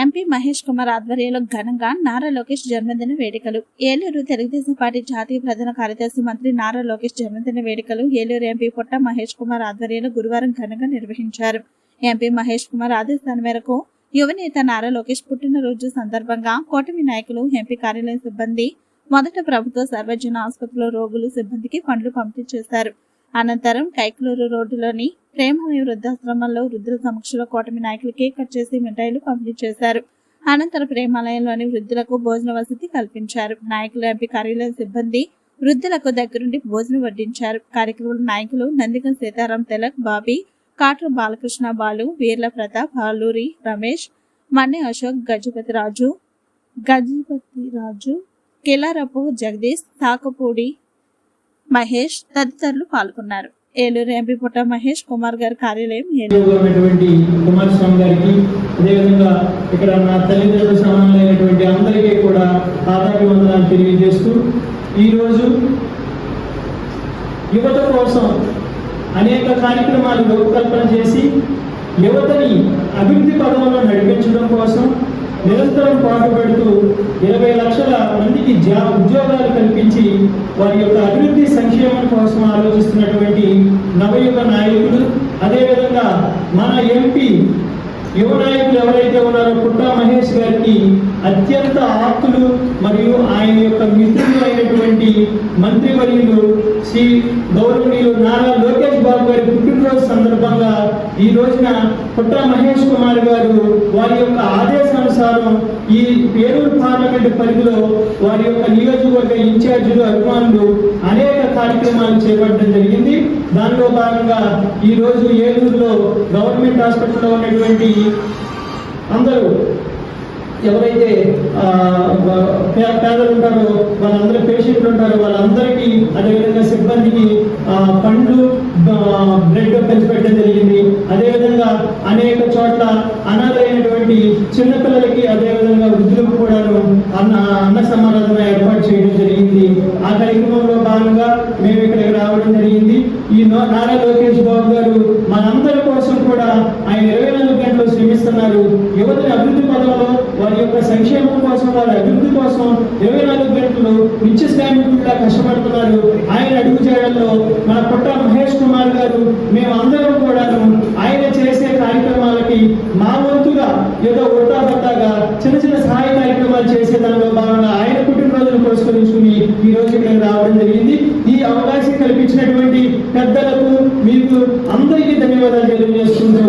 MP Mahesh Kumar ఆధ్వర్యంలో ఘనంగా నారా లోకేష్ జన్మదిన వేడుకలు. ఏలూరు తెలుగుదేశం పార్టీ జాతీయ ప్రధాన కార్యదర్శి మంత్రి నారా లోకేష్ జన్మదిన వేడుకలు ఏలూరు ఎంపీ పుట్ట మహేష్ కుమార్ ఆధ్వర్యంలో గురువారం ఘనంగా నిర్వహించారు. ఎంపీ మహేష్ కుమార్ ఆదేశాల మేరకు యువనేత నారా లోకేష్ పుట్టినరోజు సందర్భంగా కూటమి నాయకులు ఎంపీ కార్యాలయం సిబ్బంది మొదట ప్రభుత్వ సర్వజన ఆసుపత్రిలో రోగులు సిబ్బందికి పండ్లు పంపిణీ చేశారు. అనంతరం కైకలూరు రోడ్డులోని ప్రేమని వృద్ధాశ్రమంలో వృద్ధుల సమక్షంలో కూటమి నాయకులు కేక్ కట్ చేసి మిఠాయిలు పంపిణీ చేశారు. అనంతరం ప్రేమాలయంలోని వృద్ధులకు భోజన వసతి కల్పించారు. నాయకులు ఎంపీ కార్యాలయం సిబ్బంది వృద్ధులకు దగ్గరుండి భోజనం వడ్డించారు. కార్యక్రమంలో నాయకులు నందిగం సీతారాం తిలక్ బాబీ కాట్ర బాలకృష్ణ బాలు వీర్ల ప్రతాప్ ఆలూరి రమేష్ మన్నె అశోక్ గజపతి రాజు గజపతి రాజు కిలారపు జగదీష్ తాకపూడి మహేష్ తదితరులు పాల్గొన్నారు. ఏలూరు ఎంపీ పుట్ట మహేష్ కుమార్ గారి కార్యాలయం కుమారస్వామి గారికి అదేవిధంగా ఇక్కడ నా తల్లిదండ్రుల సమానమైనటువంటి అందరికీ కూడా ఆదాభివందనాలు తెలియజేస్తూ ఈరోజు యువత కోసం అనేక కార్యక్రమాలు రూపకల్పన చేసి యువతని అభివృద్ధి పదంలో నడిపించడం కోసం నిరంతరం పాటుపడుతూ ఇరవై లక్షల మందికి జా ఉద్యోగాలు కల్పించి వారి యొక్క అభివృద్ధి సంక్షేమం కోసం ఆలోచిస్తున్నటువంటి నవయుగ నాయకుడు. అదేవిధంగా మన ఎంపీ యువ నాయకులు ఎవరైతే ఉన్నారో పుట్టా మహేష్ గారికి అత్యంత ఆప్తులు మరియు ఆయన యొక్క మిత్రులు అయినటువంటి మంత్రివర్యులు శ్రీ గౌరవనీయులు నారా లోకేష్ బాబు గారి పుట్టినరోజు సందర్భంగా ఈ రోజున పుట్టా మహేష్ కుమార్ గారు వారి యొక్క ఆదేశానుసారం ఈ పేరూరు పార్లమెంట్ పరిధిలో వారి యొక్క నియోజకవర్గ ఇన్ఛార్జీలు అభిమానులు అనేక కార్యక్రమాలు చేపట్టడం జరిగింది. దానిలో భాగంగా ఈ రోజు ఏలూరులో గవర్నమెంట్ హాస్పిటల్లో ఉన్నటువంటి అందరూ ఎవరైతే పే- పేదలు ఉంటారో వాళ్ళందరూ పేషెంట్లు ఉంటారో వాళ్ళందరికీ అదేవిధంగా సిబ్బందికి పండ్లు బ్లడ్ బ్రెడ్ పంచిపెట్టడం జరిగింది. అదేవిధంగా అనేక చోట్ల అనాథైనటువంటి చిన్నపిల్లలకి అదేవిధంగా వృద్ధులకు కూడాను అన్న అన్న సమారాధన ఏర్పాటు చేయడం జరిగింది. ఆ కార్యక్రమంలో భాగంగా మేము ఇక్కడికి రావడం జరిగింది. ఈ నారా లోకేష్ బాబు గారు మనందరి కోసం కూడా ఆయన ఇరవై నాలుగు గంటలు శ్రమిస్తున్నారు. యువతని అభివృద్ధి పదంలో వారి యొక్క సంక్షేమం కోసం వారి అభివృద్ధి కోసం ఇరవై నాలుగు గంటలు నిత్య శ్రామికులుగా కష్టపడుతున్నారు. ఆయన అడుగు చేయడంలో మన పుట్ట మహేష్ కుమార్ గారు మేము అందరం చేసే భాగంగా ఆయన పుట్టినరోజును పురస్కరించుకుని ఈ రోజు ఇక్కడ రావడం జరిగింది. ఈ అవకాశం కల్పించినటువంటి పెద్దలకు మీకు అందరికీ ధన్యవాదాలు తెలియజేసుకుంటూ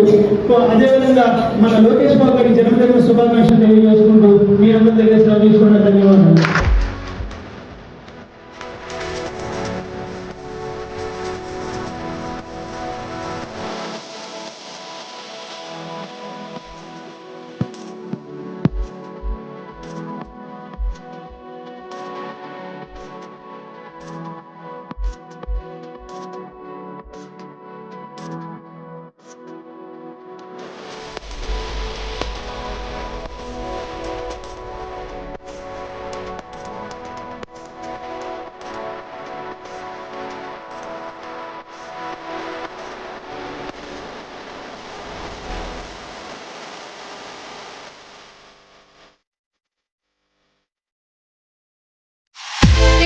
అదేవిధంగా మన లోకేష్ బాబు గారి జన్మదిన శుభాకాంక్షలు తెలియజేసుకుంటూ మీరందరి దగ్గర శ్రమించుకున్న తీసుకున్న ధన్యవాదాలు.